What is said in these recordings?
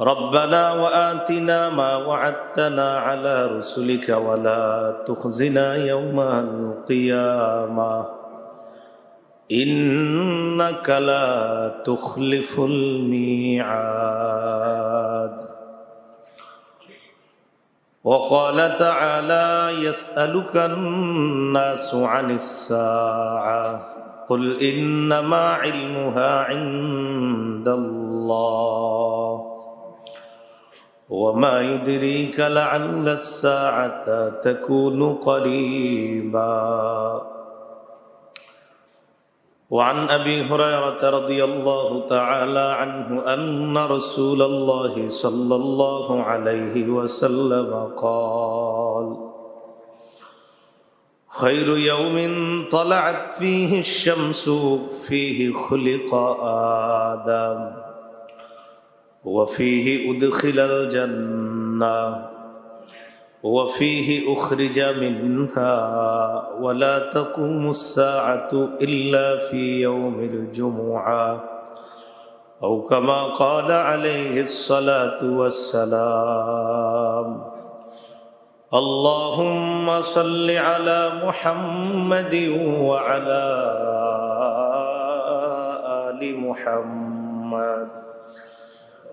ربنا وآتنا ما وعدتنا على رسلك ولا تخزنا يوم القيامة. إنك لا تخلف الميعاد. وقال تعالى يسألك الناس عن الساعة. قل إنما علمها عند الله. وما يدريك لعل الساعة تكون قريبا. وعن أبي هريرة رضي الله تعالى عنه أن رسول الله صلى الله عليه وسلم قال خير يوم طلعت فيه الشمس فيه خلق آدم. وفيه أدخل الجنة وفيه أخرج منها ولا تقوم الساعة إلا في يوم الجمعة. أو كما قال عليه الصلاة والسلام اللهم صل على محمد وعلى آل محمد.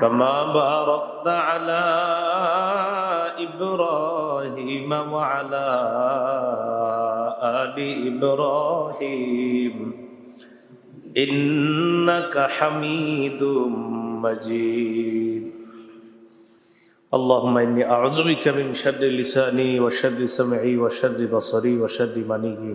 كما باركت على إبراهيم وعلى آل إبراهيم إنك حميد مجيد اللهم إني أعوذ بك من شر لساني وشر سمعي وشر بصري وشر مني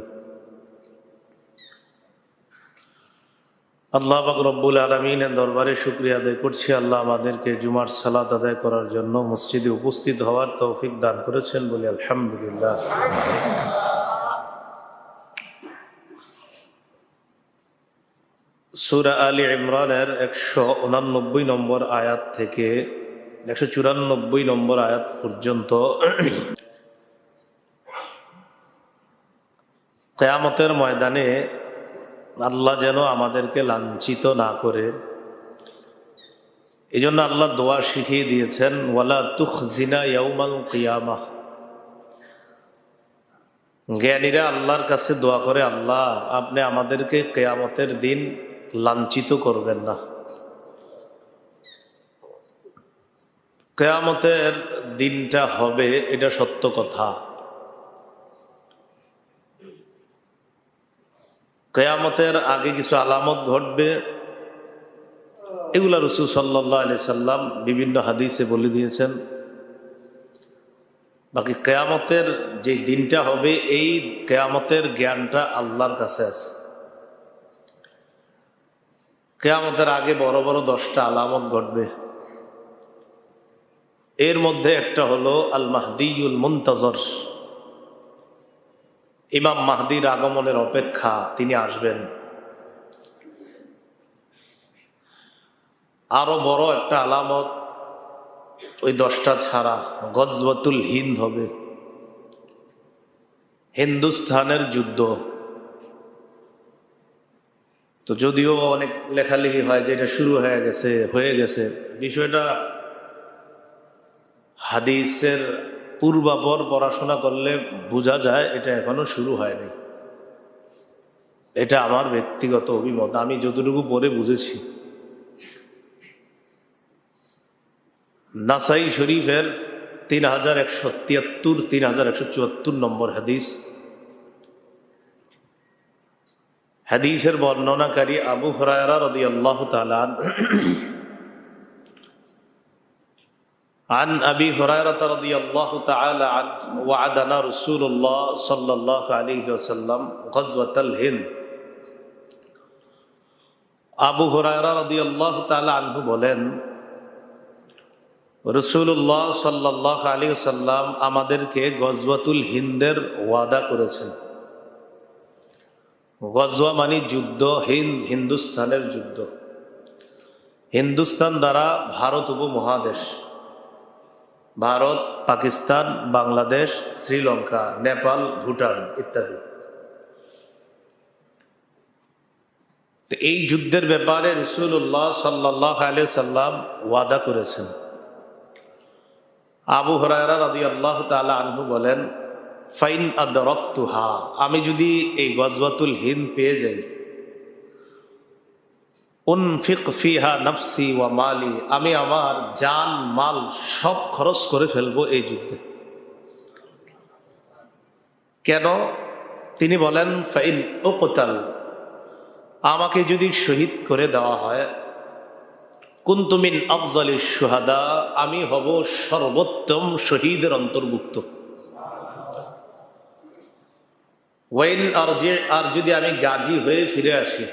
আল্লাহ রব্বুল আলমিনের দরবারে শুক্রিয়া আদায় করছি। আল্লাহ আমাদেরকে জুমার সালাদ আদায় করার জন্য মসজিদে উপস্থিত হওয়ার তৌফিক দান করেছেন বলে আলহামদুলিল্লাহ। সুরা আলী ইমরানের একশো উনানব্বই নম্বর আয়াত থেকে একশো চুরানব্বই নম্বর আয়াত পর্যন্ত কেয়ামতের ময়দানে আল্লাহ যেন আমাদেরকে লাঞ্ছিত না করে। এই জন্য আল্লাহ দোয়া শিখিয়ে দিয়েছেন, ওয়ালা তুখ জিনা ইয়াউমাল কিয়ামা জ্ঞানীরা আল্লাহর কাছে দোয়া করে, আল্লাহ, আপনি আমাদেরকে কেয়ামতের দিন লাঞ্ছিত করবেন না। কেয়ামতের দিনটা হবে, এটা সত্য কথা। কেয়ামতের আগে কিছু আলামত ঘটবে। এগুলা রসুল সাল্লাহ আলি সাল্লাম বিভিন্ন হাদিসে বলে দিয়েছেন। বাকি কেয়ামতের যে দিনটা হবে, এই কেয়ামতের জ্ঞানটা আল্লাহর কাছে আছে। কেয়ামতের আগে বড় বড় দশটা আলামত ঘটবে। এর মধ্যে একটা হলো আল মাহদিউল মুন্তজর। ইমাম মাহদির আগমনের অপেক্ষা তিনি আসবেন। আরও বড় একটা আলামত, ওই দশটা ছাড়া গজবতুল হিন্দ হবে। হিন্দুস্থানের যুদ্ধ। তো যদিও অনেক লেখালেখি হয় যে এটা শুরু হয়ে গেছে হয়ে গেছে। বিষয়টা হাদিসের পূর্বাপর পড়াশোনা করলে বোঝা যায় এটা এখনও শুরু হয়নি। এটা আমার ব্যক্তিগত অভিমত, আমি যতটুকু পরে বুঝেছি। নাসাই শরীফের তিন হাজার একশো তিয়াত্তর, তিন হাজার একশো চুয়াত্তর নম্বর হাদিস। হাদিসের বর্ণনাকারী আবু হরায়রা রদি আল্লাহ তালান عن أبي هريرة رضي الله تعالى عنه وعدنا رسول الله صلى الله عليه وسلم غزوة الهند আবু হরায়রা রদি আল্লাহ তালা আনহু বলেন রসুল্লাহ সাল্লাহ আলী সাল্লাম আমাদেরকে গজবাতুল হিন্দের ওয়াদা করেছেন গজওয়া মানে যুদ্ধ হিন্দ হিন্দুস্তানের যুদ্ধ হিন্দুস্তান দ্বারা ভারত উপমহাদেশ ভারত, পাকিস্তান, বাংলাদেশ, শ্রীলঙ্কা, নেপাল, ভুটান ইত্যাদি। এই যুদ্ধের ব্যাপারে রসুল্লাহ সাল্লাহ আলি সাল্লাম ওয়াদা করেছেন। আবু হরায়রা রাদি আল্লাহ তালা আনহু বলেন, ফাইন আদরক্তুহা, আমি যদি এই গজবাতুল হিন্দ পেয়ে যাই উনফিক ফিহা নফসি ওয়া মালি, আমি আমার জান, মাল সব খরচ করে ফেলব এই যুদ্ধে। কেন? তিনি বলেন, ফাইন ও কোতাল আমাকে যদি শহীদ করে দেওয়া হয় কুন্তুমিন আফজালি সুহাদা আমি হব সর্বোত্তম শহীদের অন্তর্ভুক্ত। ওয়াইন আর যে, আর যদি আমি গাজী হয়ে ফিরে আসি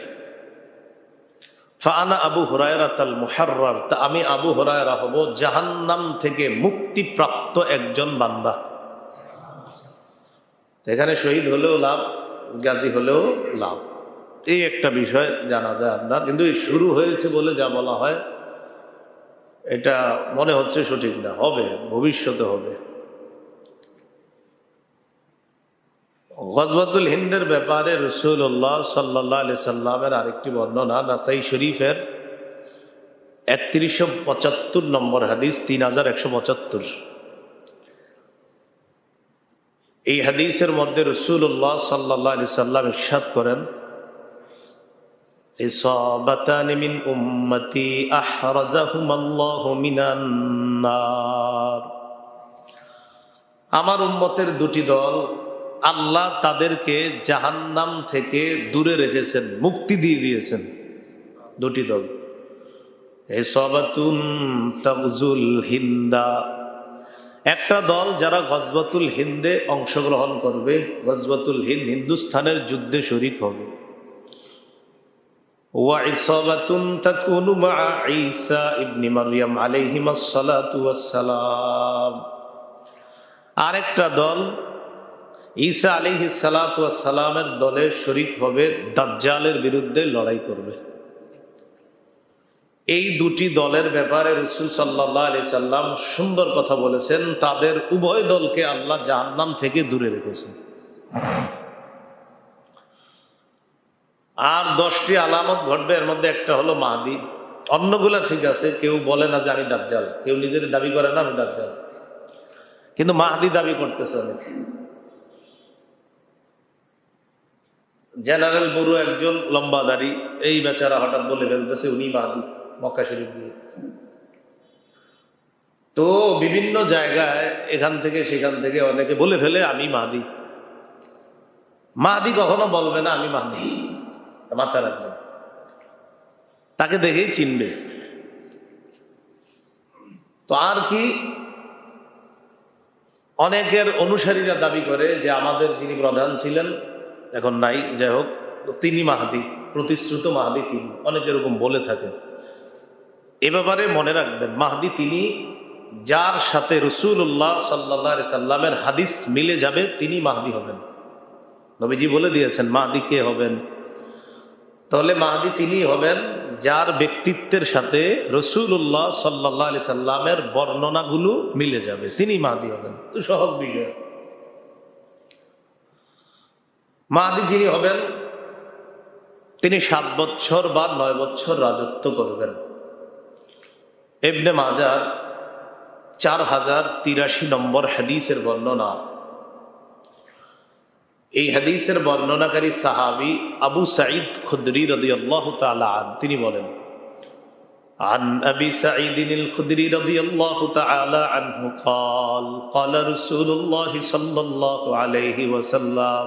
ফানা আবু হুরায়রাতাল মুহার্রার তা আমি আবু হুরায়রা হব জাহান্নাম থেকে মুক্তিপ্রাপ্ত একজন বান্দা। এখানে শহীদ হলেও লাভ, গাজী হলেও লাভ। এই একটা বিষয় জানা যায় আপনার। কিন্তু এই শুরু হয়েছে বলে যা বলা হয়, এটা মনে হচ্ছে সঠিক না, হবে, ভবিষ্যতে হবে। গজবাতুল হিন্দের ব্যাপারে রসুল্লাহ সাল্লাহ আলি সাল্লামের আরেকটি বর্ণনা নাসাই শরীফের একত্রিশশো পঁচাত্তর নম্বর হাদিস তিন হাজার একশো পঁচাত্তর এই হাদিসের মধ্যে রসুল্লাহ সাল্লাহ আলি সাল্লাম ইসাদ করেন إصابتان من أمتي أحرزهما الله من النار আমার উম্মতের দুটি দল আল্লাহ তাদেরকে জাহান্নাম থেকে দূরে রেখেছেন, মুক্তি দিয়ে দিয়েছেন। দুটি দল। হিন্দা। একটা দল যারা গজবাতুল হিন্দে অংশগ্রহণ করবে গজবাতুল হিন্দ হিন্দুস্থানের যুদ্ধে শরিক হবে। আরেকটা দল ঈসা আলিহি সালামের দলের শরিক হবে, দাজ্জালের বিরুদ্ধে লড়াই করবে। এই দুটি দলের ব্যাপারে রসুল সাল্লাহ আলি সাল্লাম সুন্দর কথা বলেছেন, তাদের উভয় দলকে আল্লাহ জাহান্নাম থেকে দূরে রেখেছেন। আর দশটি আলামত ঘটবে, এর মধ্যে একটা হলো মাহাদি। অন্যগুলা ঠিক আছে, কেউ বলে না যে আমি দাজ্জাল, কেউ নিজের দাবি করে না আমি দাজ্জাল। কিন্তু মাহাদি দাবি করতেছে অনেক। জেনারেল বুড়ো একজন লম্বা দাড়ি, এই বেচারা হঠাৎ বলে ফেলতেছে, উনি মাহাদি মক্কা শরীফ দিয়ে তো বিভিন্ন জায়গায় এখান থেকে সেখান থেকে অনেকে বলে ফেলে, আমি মাহাদি মাহাদি কখনো বলবে না, আমি মাহাদি মাথায় রাখবেন তাকে দেখেই চিনবে। তো আর কি, অনেকের অনুসারীরা দাবি করে যে আমাদের যিনি প্রধান ছিলেন এখন নাই, যাই হোক, তিনি মাহাদি, প্রতিশ্রুত মাহাদি তিনি, অনেক এরকম বলে থাকে। এ ব্যাপারে মনে রাখবেন, মাহাদি তিনি, যার সাথে রসুল্লাহ সাল্লা সাল্লামের হাদিস মিলে যাবে, তিনি মাহাদি হবেন। নবীজি বলে দিয়েছেন, মাহাদি কে হবেন? তাহলে মাহাদি তিনি হবেন যার ব্যক্তিত্বের সাথে রসুল্লাহ সাল্লাহ আলি সাল্লামের বর্ণনাগুলো মিলে যাবে, তিনি মাহাদি হবেন। তো সহজ বিষয়। মাহাদি যিনি হবেন তিনি সাত বছর বা নয় বছর রাজত্ব করবেন এবনে মাজার চার হাজার তিরাশি নম্বর হাদিসের বর্ণনা এই হাদিসের বর্ণনাকারী সাহাবি আবু সাঈদ খুদরি রদি আল্লাহ আন তিনি বলেন عن أبي سعيد الخدري رضي الله تعالى عنه قال قال رسول الله صلى الله عليه وسلم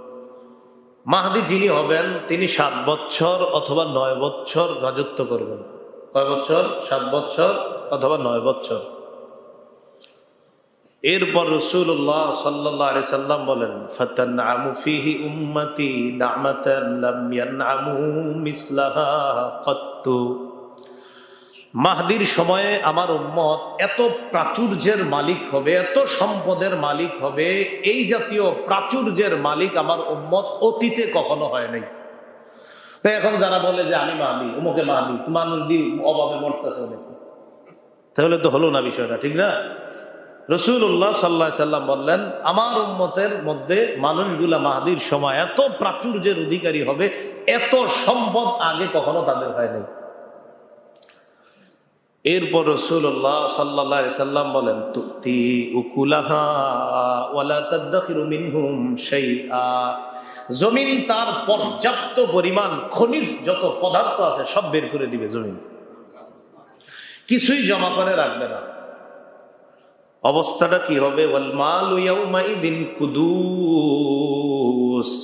মাহদি যিনি হবেন, তিনি সাত বছর অথবা নয় বছর রাজত্ব করবেন। কয় বছর? সাত বছর অথবা নয় বছর। এরপর রসুল্লাহ সাল্লাহ সাল্লাম বলেন ফতন আমুফিহি মাহদির সময়ে আমার উম্মত এত প্রাচুর্যের মালিক হবে, এত সম্পদের মালিক হবে, এই জাতীয় প্রাচুর্যের মালিক আমার উম্মত অতীতে কখনো হয় নাই। তাই এখন যারা বলে যে আমি মাহাদি, উমুকে মাহাদি, মানুষ দিয়ে অভাবে মরতেছে অনেকে। তাহলে তো হলো না বিষয়টা, ঠিক না? রসুল্লাহ সাল্লাহ সাল্লাম বললেন, আমার উম্মতের মধ্যে মানুষগুলা মাহাদির সময় এত প্রাচুর্যের অধিকারী হবে, এত সম্পদ আগে কখনো তাদের হয় নাই। এরপর রসুল্লাহ সাল্লাহ সাল্লাম বলেন, তুতি উকুলাহা জমিন তার পর্যাপ্ত পরিমাণ খনিজ যত পদার্থ আছে সব বের করে দিবে জমিন। কিছুই জমা করে রাখবে না। অবস্থাটা কি হবে?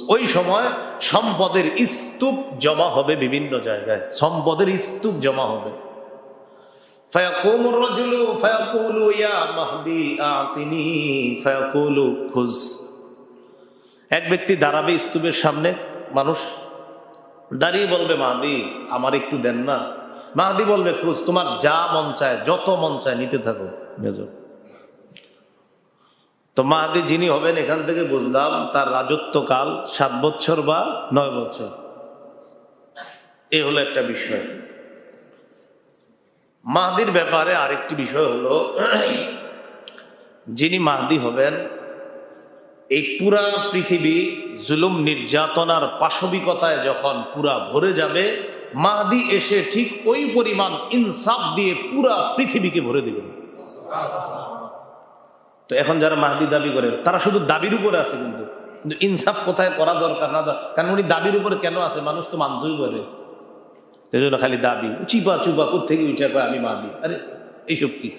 ওই সময় সম্পদের স্তূপ জমা হবে বিভিন্ন জায়গায়। সম্পদের স্তূপ জমা হবে। فيقوم الرجل فيقول يا مهدي اعطني فيقول خذ এক ব্যক্তি দাঁড়াবে স্তূপের সামনে মানুষ দাঁড়িয়ে বলবে মাহাদি আমার একটু দেন না মাহাদি বলবে খুঁজ তোমার যা মন চায় যত মন চায় নিতে থাকো বেজো তো মাহাদি যিনি হবেন এখান থেকে বুঝলাম তার রাজত্বকাল সাত বছর বা নয় বছর এ হলো একটা বিষয় মাহাদির ব্যাপারে আরেকটি বিষয় হলো, যিনি মাহাদি হবেন, এই পুরা পৃথিবী জুলুম নির্যাতনার পাশবিকতায় যখন পুরা ভরে যাবে, মাহাদি এসে ঠিক ওই পরিমাণ ইনসাফ দিয়ে পুরা পৃথিবীকে ভরে দিবেন। তো এখন যারা মাহাদি দাবি করে, তারা শুধু দাবির উপরে আছে কিন্তু। ইনসাফ কোথায় করা দরকার? না কারণ উনি দাবির উপরে কেন আছে মানুষ তো মানতেই পারে। খালি দাবি চিপা চুপা থেকে উঠে কয় আমি মাদি আরে, এইসব কি?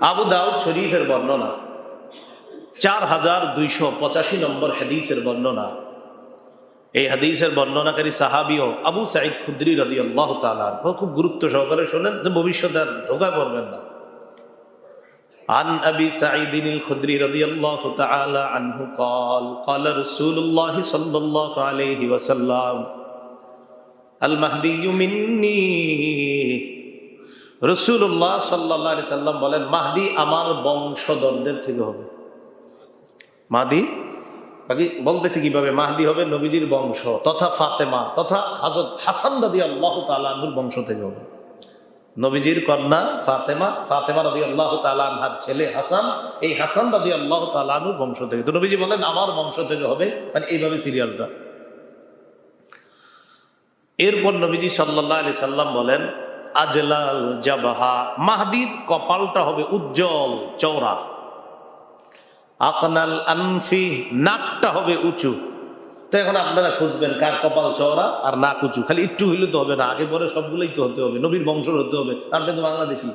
আবু দাউদ শরীফের বর্ণনা, চার হাজার দুইশো পঁচাশি নম্বর হাদিসের বর্ণনা। এই হাদিসের বর্ণনাকারী সাহাবিও আবু সাইদ খুদ্রি রদি আল্লাহ খুব গুরুত্ব সহকারে শোনেন, ভবিষ্যতে আর ধোকা পড়বেন না। عن أبي سعيد الخدري رضي الله تعالى عنه قال قال رسول الله صلى الله عليه وسلم المهدي مني রসুল্লাহ সাল্লাহ সাল্লাম বলেন মাহদি আমার বংশধরদের থেকে হবে মাহদি বাকি বলতেছি কিভাবে মাহদি হবে নবীজির বংশ তথা ফাতেমা তথা হাজত হাসান দাদি আল্লাহ তালুর বংশ থেকে হবে নবীজির কন্যা ফাতেমা ফাতেমা রবি আল্লাহ তালানহার ছেলে হাসান। এই হাসান রবি আল্লাহ তালানুর বংশ থেকে। তো নবীজি বলেন, আমার বংশ থেকে হবে। মানে এইভাবে সিরিয়ালটা। এরপর নবীজি সাল্লাহ আলি সাল্লাম বলেন, আজলাল জাবাহা। মাহদির কপালটা হবে উজ্জ্বল চৌড়া আকনাল আনফি, নাকটা হবে উঁচু। তো এখন আপনারা খুঁজবেন কার কপাল চওড়া আর নাক উঁচু খালি একটু হইলে তো হবে না, আগে পরে সবগুলোই তো হতে হবে, নবীর বংশর হতে হবে। আপনি তো বাংলাদেশি।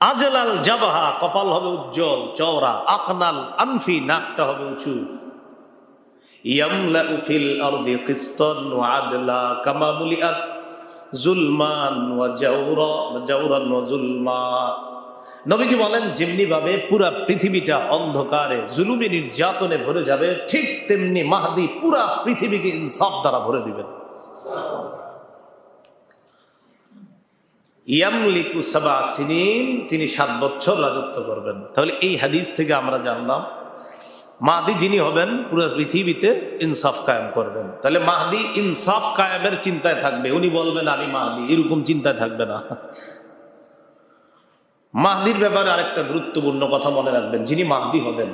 আজলাল জাবাহা, কপাল হবে উজ্জ্বল, চওড়া। আকনাল আনফি, নাকটা হবে উঁচু। ইয়ামলাউ ফিল আরদি কিসতান আদলা কামা মুলিআত। জুলমান ওয়া জাওরা, জাওরান ওয়া জুলমা নবীজি বলেন যেমনি ভাবে পুরা পৃথিবীটা অন্ধকারে, জুলুমি নির্যাতনে ভরে যাবে, ঠিক তেমনি মাহাদি পুরা পৃথিবীকে ইনসাফ দ্বারা ভরে দিবেন। তিনি সাত বছর রাজত্ব করবেন। তাহলে এই হাদিস থেকে আমরা জানলাম, মাহাদি যিনি হবেন, পুরো পৃথিবীতে ইনসাফ কায়েম করবেন। তাহলে মাহাদি ইনসাফ কায়েমের চিন্তায় থাকবে। উনি বলবেন, আমি মাহাদি। এরকম চিন্তায় থাকবে না। মাহদির ব্যাপারে আরেকটা গুরুত্বপূর্ণ কথা মনে রাখবেন, যিনি মাহদি হবেন,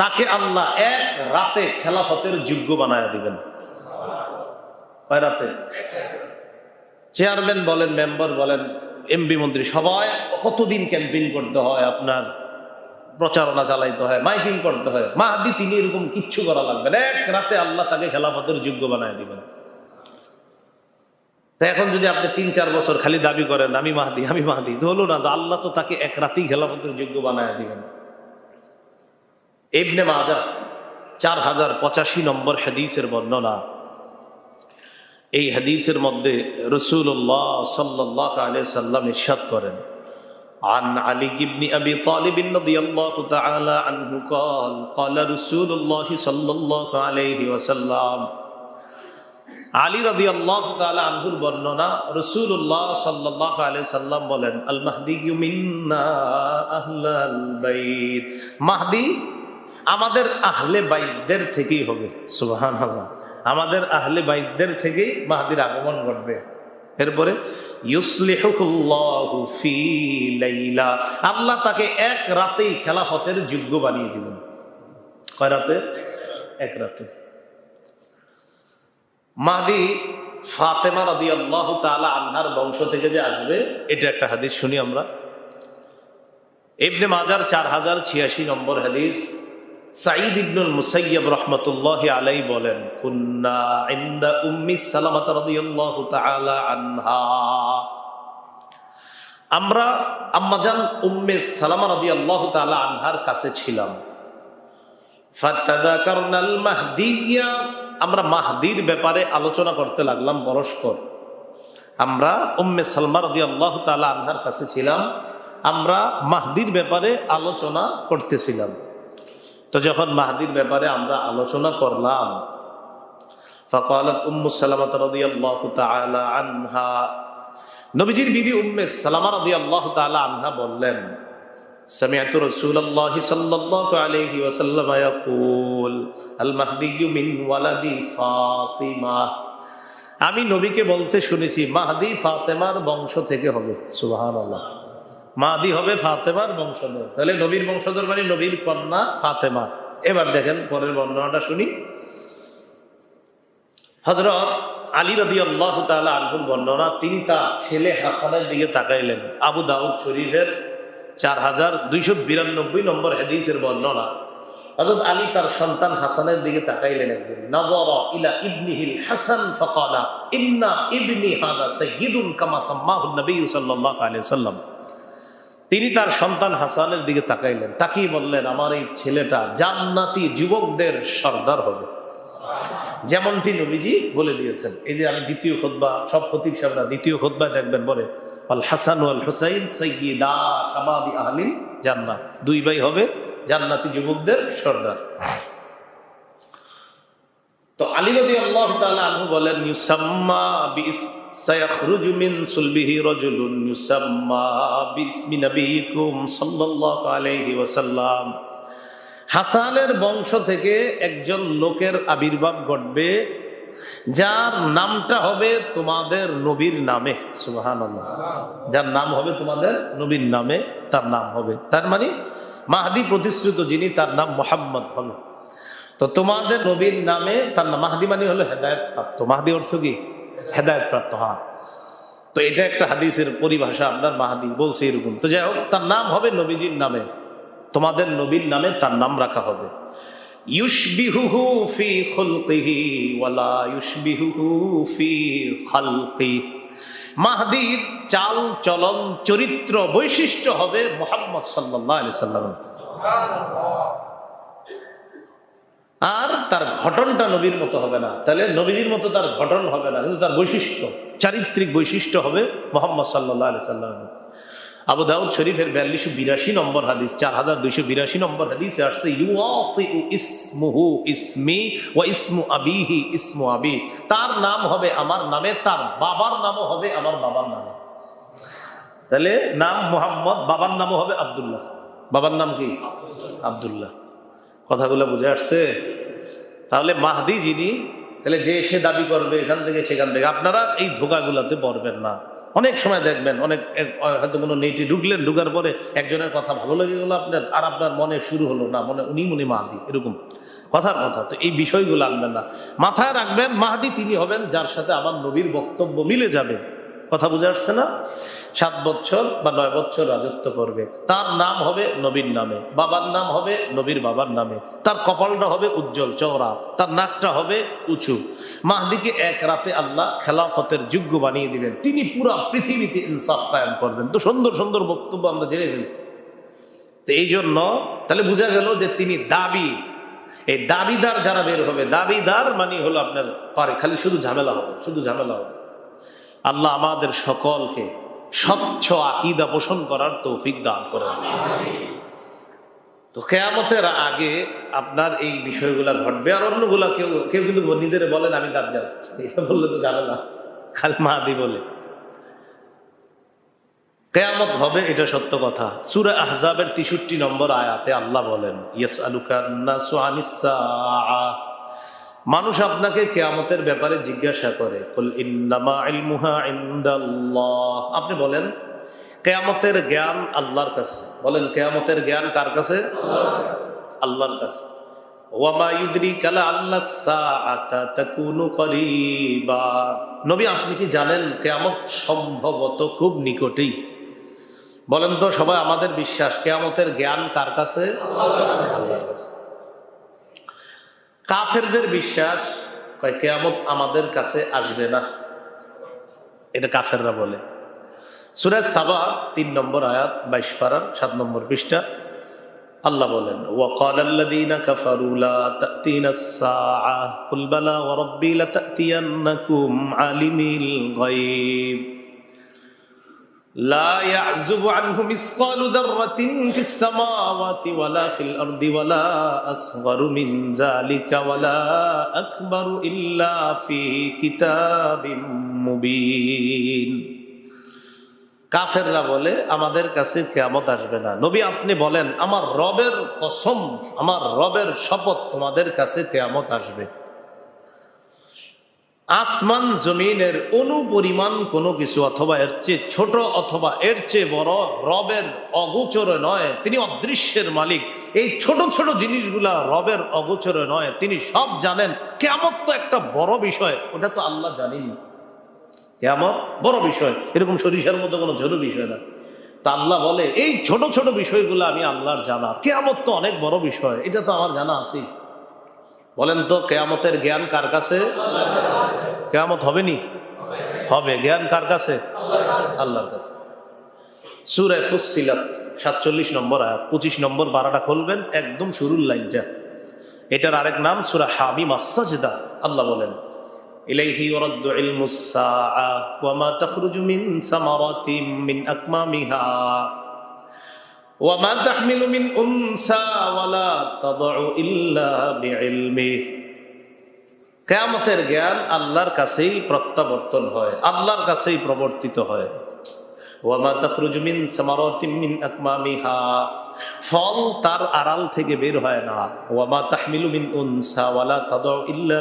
তাকে আল্লাহ এক রাতে খেলাফতের যোগ্য বানায় দিবেন। চেয়ারম্যান বলেন, মেম্বার বলেন, এমপি, মন্ত্রী, সবাই কতদিন ক্যাম্পেইন করতে হয়, আপনার প্রচারণা চালাইতে হয়, মাইকিং করতে হয়। মাহাদি, তিনি এরকম কিচ্ছু করা লাগবে এক রাতে আল্লাহ তাকে খেলাফতের যোগ্য বানায় দিবেন। তা এখন যদি আপনি তিন চার বছর খালি দাবি করেন আমি মাহাদি আমি মাহাদি তো হলো না তো আল্লাহ তো তাকে এক রাতেই খেলাফতের যোগ্য বানায় দিবেন ইবনে মাজা চার হাজার পঁচাশি নম্বর হাদিসের বর্ণনা এই হাদিসের মধ্যে রসুল্লাহ সাল্লাহ আলিয়া সাল্লাম ইরশাদ করেন عن علي بن أبي طالب رضي الله تعالى عنه قال قال رسول الله صلى الله عليه وسلم আলী রবি আল্লাহ আনহুর বর্ণনা রসুল্লাহ সাল্লাহ আলাই সাল্লাম বলেন আল মাহদি মাহদি আমাদের আহলে বাইদদের থেকেই হবে সুবাহান আমাদের আহলে বাইদদের থেকেই মাহদির আগমন ঘটবে। এরপরে আল্লাহ তাকে এক রাতেই খেলাফতের যোগ্য বানিয়ে দিবেন। কয় রাতে? এক রাতে। মাদি ফাতেমা রাদি আল্লাহ তালা আন্নার বংশ থেকে যে আসবে, এটা একটা হাদিস শুনি আমরা। ইবনে মাজার চার হাজার ছিয়াশি নম্বর হাদিস। সাঈদ ইবনুল মুসাইয়াব রহমতুল্লাহ আলাই বলেন, কুন্না ইন্দা উম্মি সালামাত রাদিয়াল্লাহু তাআলা আনহা। আমরা আম্মাজান উম্মে সালামা রাদিয়াল্লাহু তাআলা আনহার কাছে ছিলাম। ফাতাদাকারনাল মাহদিয়া আমরা মাহদির ব্যাপারে আলোচনা করতে লাগলাম পরস্পর। আমরা উম্মে সালমা রাদিয়াল্লাহু তাআলা আনহার কাছে ছিলাম। আমরা মাহদির ব্যাপারে আলোচনা করতেছিলাম। তো যখন মাহাদির ব্যাপারে আমরা আলোচনা করলাম, ফকালত উম্মু সালামাত রাদিয়াল্লাহু তাআলা আনহা। নবীজির বিবি উম্মে সালামা রাদিয়াল্লাহু তাআলা আনহা বললেন سمعت رسول الله صلى الله عليه وسلم يقول المهدي من ولد فاطمه আমি নবীকে বলতে শুনেছি মাহদি ফাতেমার বংশ থেকে হবে সুবহানাল্লাহ মাদি হবে ফাতেমার বংশধর তাহলে নবীর বংশধর মানে নবীর কন্যা ফাতেমা এবার দেখেন পরের বর্ণনাটা শুনি হজরত আলী রবি আল্লাহ আনহুর বর্ণনা তিনি তার ছেলে হাসানের দিকে তাকাইলেন আবু দাউদ শরীফের চার হাজার দুইশো বিরানব্বই নম্বর হাদিসের বর্ণনা। হজরত আলী তার সন্তান হাসানের দিকে তাকাইলেন একদিন। নজর ইলা ইবনিহিল হাসান ফকালা, ইন্না ইবনি হাদা কামা সাম্মাহু নবী সাল্লাল্লাহু আলাইহি সাল্লাম তিনি তার সন্তান হাসানের দিকে তাকাইলেন। তাকিয়ে বললেন, আমার এই ছেলেটা জান্নাতি যুবকদের সর্দার হবে। যেমনটি নবীজি বলে দিয়েছেন। এই যে আমি দ্বিতীয় খোদবা সব খতিব সাহেবরা দ্বিতীয় খোদবায় দেখবেন বলে আল হাসান ওয়াল হুসাইন সৈয়দা শাবাবি আহলিল জান্নাত। দুই ভাই হবে জান্নাতি যুবকদের সর্দার। তো আলী রদি আল্লাহ আনহু বলেন, ইউসাম্মা সায়াখরুজু মিন সুলবিহি রাজুলুন ইউসাম্মা বিসমি নবিয়িকুম সাল্লাল্লাহু আলাইহি ওয়াসাল্লাম। হাসানের বংশ থেকে একজন লোকের আবির্ভাব ঘটবে যার নামটা হবে তোমাদের নবীর নামে, সুবহানাল্লাহ। যার নাম হবে তোমাদের নবীর নামে, তার নাম হবে। তার মানে মাহাদি প্রতিশ্রুত যিনি, তার নাম মোহাম্মদ হবে তো তোমাদের নবীর নামে, তার নাম, মাহাদি মানে হলো হেদায়ত প্রাপ্ত। মাহাদি অর্থ কি? হেদায়ত প্রাপ্ত হ্যাঁ। তো এটা একটা হাদিসের পরিভাষা, আপনার মাহাদি বলছে এরকম। তো যাই হোক, তার নাম হবে নবীজির নামে। তোমাদের নবীর নামে তার নাম রাখা হবে। ইউশবিহুহু ফি খুলকিহি ওয়ালা ইউশবিহুহু ফি খালকি। মাহদির চাল চলন চরিত্র বৈশিষ্ট্য হবে মোহাম্মদ সাল্লাল্লাহু আলাইহি সাল্লাম আর তার ঘটনটা নবীর মতো হবে না। তাহলে নবীর মতো তার ঘটন হবে না, কিন্তু তার বৈশিষ্ট্য, চারিত্রিক বৈশিষ্ট্য হবে মোহাম্মদ সাল্লাহ আলি সাল্লাম আবু দাউদ শরীফের বিয়াল্লিশশো বিরাশি নম্বর হাদিস চার হাজার দুইশো বিরাশি নম্বর হাদিসে আসছে ইউ ইসমুহু ইসমি ও ইসমু আবিহি ইসমু আবি। তার নাম হবে আমার নামে, তার বাবার নামও হবে আমার বাবার নামে। তাহলে নাম মোহাম্মদ, বাবার নামও হবে আবদুল্লাহ। বাবার নাম কি? আবদুল্লাহ। কথাগুলো বুঝে আসছে? তাহলে মাহদি যিনি, তাহলে যে সে দাবি করবে এখান থেকে সেখান থেকে। আপনারা এই ধোকাগুলোতে পড়বেন না। অনেক সময় দেখবেন, অনেক হয়তো কোনো নেইটি ঢুকলেন, ঢুকার পরে একজনের কথা ভালো লেগে গেলো আপনার, আর আপনার মনে শুরু হলো না, মনে, উনি মনে মাহাদি, এরকম। কথার কথা, তো এই বিষয়গুলো আনবেন না। মাথায় রাখবেন, মাহাদি তিনি হবেন যার সাথে আমার নবীর বক্তব্য মিলে যাবে। কথা বুঝে আসছে না? সাত বছর বা নয় বছর রাজত্ব করবে। তার নাম হবে নবীর নামে, বাবার নাম হবে নবীর বাবার নামে। তার কপালটা হবে উজ্জ্বল চওড়া, তার নাকটা হবে উঁচু। মাহদিকে এক রাতে আল্লাহ খেলাফতের যোগ্য বানিয়ে দিবেন। তিনি পুরা পৃথিবীতে ইনসাফ কায়েম করবেন। তো সুন্দর সুন্দর বক্তব্য আমরা জেনে ফেলছি। তো এই জন্য তাহলে বোঝা গেল যে তিনি দাবি। এই দাবিদার যারা বের হবে, দাবিদার মানে হলো আপনার পারে। খালি শুধু ঝামেলা হবে, শুধু ঝামেলা হবে। আল্লাহ আমাদের সকলকে স্বচ্ছ আকিদা পোষণ করার তৌফিক দান করে তো কেয়ামতের আগে আপনার এই বিষয়গুলা ঘটবে আর অন্যগুলা কেউ কেউ কিন্তু নিজের বলেন আমি দাজ্জাল এইসব বললে তো যাবে না। খালি মাহাদি বলে। কেয়ামত হবে, এটা সত্য কথা। সুরা আহজাবের তিষট্টি নম্বর আয়াতে আল্লাহ বলেন ইয়াস ইয়েস মানুষ আপনাকে কেয়ামতের ব্যাপারে জিজ্ঞাসা করে আপনি বলেন, কেয়ামতের জ্ঞান আল্লাহর কাছে। বলেন, কেয়ামতের জ্ঞান কার কাছে? আল্লাহর কাছে। নবী, আপনি কি জানেন, কেয়ামত সম্ভবত খুব নিকটেই। বলেন তো সবাই আমাদের বিশ্বাস, কেয়ামতের জ্ঞান কার কাছে? আল্লাহর কাছে। কাফেরদের বিশ্বাস কয় কেয়ামত আমাদের কাছে আসবে না এটা কাফেররা বলে সুরাজ সাবা তিন নম্বর আয়াত বাইশ পাড়ার সাত নম্বর পৃষ্ঠা আল্লাহ বলেন وقال الذين كفروا لا تأتينا الساعة قل بلى وربي لتأتينكم عالم الغيب لا يعزب عنه مثقال ذرة في السماوات ولا في الأرض ولا أصغر من ذلك ولا أكبر إلا في كتاب مبين কাফেররা বলে আমাদের কাছে কেয়ামত আসবে না নবী আপনি বলেন আমার রবের কসম আমার রবের শপথ তোমাদের কাছে কেয়ামত আসবে আসমান জমিনের অনুপরিমাণ কোনো কিছু অথবা এর চেয়ে ছোট অথবা এর চেয়ে বড় রবের অগোচরে নয়, তিনি অদৃশ্যের মালিক। এই ছোট ছোট জিনিসগুলা রবের অগোচরে নয়, তিনি সব জানেন। কেমন তো একটা বড় বিষয়, ওটা তো আল্লাহ জানেনি কেমন বড় বিষয়, এরকম সরিষার মতো কোনো ছোট বিষয় না। তা আল্লাহ বলে, এই ছোট ছোট বিষয়গুলো আমি আল্লাহর জানা। কেয়ামত তো অনেক বড় বিষয়, এটা তো আমার জানা আছেই। বলেন তো, কেয়ামতের জ্ঞান কার কাছে? কেয়ামত হবে নি হবে। জ্ঞান কার কাছে? আল্লাহর কাছে। সুরে ফুসিলাত সাতচল্লিশ নম্বর আয়াত, পঁচিশ নম্বর বারাটা খুলবেন, একদম শুরুর লাইনটা এটার আরেক নাম সুরা হাবি মাসাজদা আল্লাহ বলেন এটা ওয়ালা কেয়ামতের জ্ঞান আল্লাহর কাছেই প্রত্যাবর্তন হয় আল্লাহর কাছেই প্রবর্তিত হয়। ওয়ামা তাখরুজু মিন সামারাতিন মিন আকমামিহা। ফল তার আড়াল থেকে বের হয় না। ওয়ামা তাহমিলু মিন উনসা ওয়ালা তাদউ ইল্লা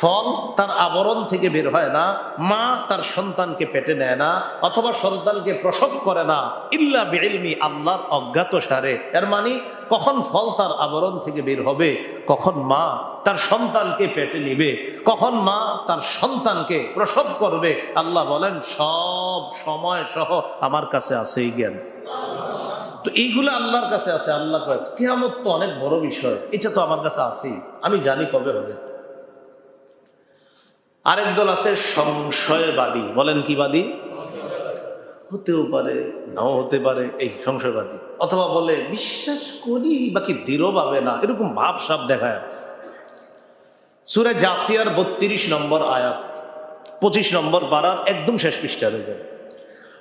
ফল তার আবরণ থেকে বের হয় না, মা তার সন্তানকে পেটে নেয় না, অথবা সন্তানকে প্রসব করে না, ইল্লা বিইলমি আল্লাহর অজ্ঞাত সারে। এর মানে কখন ফল তার আবরণ থেকে বের হবে, কখন মা তার সন্তানকে পেটে নিবে, কখন মা তার সন্তানকে প্রসব করবে, আল্লাহ বলেন, সব সময় সহ আমার কাছে আছে এই জ্ঞান। তো এইগুলো আল্লাহর কাছে আছে, আল্লাহ কয়, কেয়ামত তো অনেক বড় বিষয়, এটা তো আমার কাছে আছেই, আমি জানি কবে হবে। আরেক দল আছে সংশয়বাদী বলেন কি বাদী? হতেও পারে, নাও হতে পারে, এই সংশয়বাদী অথবা বলে, বিশ্বাস করি বাকি দৃঢ় দৃঢ়ভাবে না, এরকম ভাব সাপ দেখায়। সুরে জাসিয়ার বত্রিশ নম্বর আয়াত, পঁচিশ নম্বর পাড়ার একদম শেষ পৃষ্ঠা দেখবেন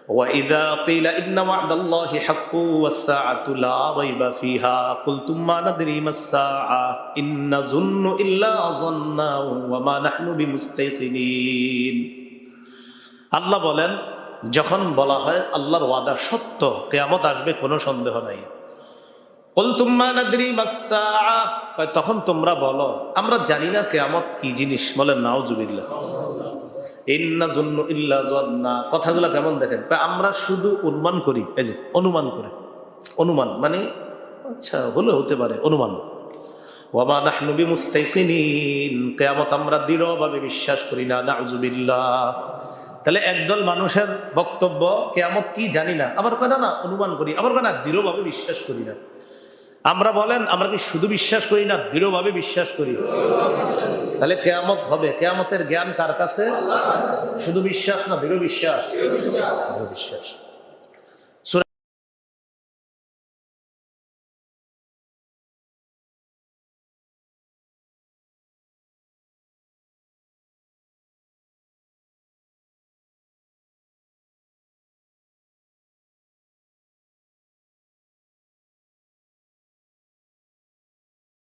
وإذا قيل إن وعد الله حق والساعة لا ريب فيها قلتم ما ندري ما الساعة إن نظن إلا ظنا وما نحن بمستيقنين আল্লাহ বলেন যখন বলা হয় আল্লাহর ওয়াদা সত্য কেয়ামত আসবে কোনো সন্দেহ নাই তখন তোমরা বলো আমরা জানি না কেয়ামত কি জিনিস বলেন নাওজুবিল্লাহ জন্য ইল্লা জন্না। কথাগুলো কেমন দেখেন? আমরা শুধু অনুমান করি। এই যে, অনুমান করে। অনুমান মানে আচ্ছা হলে হতে পারে, অনুমান। ওয়ামা নাহনুবি মুস্তাইকিনিন কেয়ামত আমরা দৃঢ়ভাবে বিশ্বাস করি না নাউজুবিল্লাহ তাহলে একদল মানুষের বক্তব্য কেয়ামত কি জানি না। আবার কেন না অনুমান করি। আবার কেন দৃঢ়ভাবে বিশ্বাস করি না। আমরা বলেন, আমরা কি শুধু বিশ্বাস করি না, দৃঢ়ভাবে বিশ্বাস করি? তাহলে কেয়ামত হবে। কেয়ামতের জ্ঞান কার কাছে? শুধু বিশ্বাস না, দৃঢ় বিশ্বাস? দৃঢ় বিশ্বাস।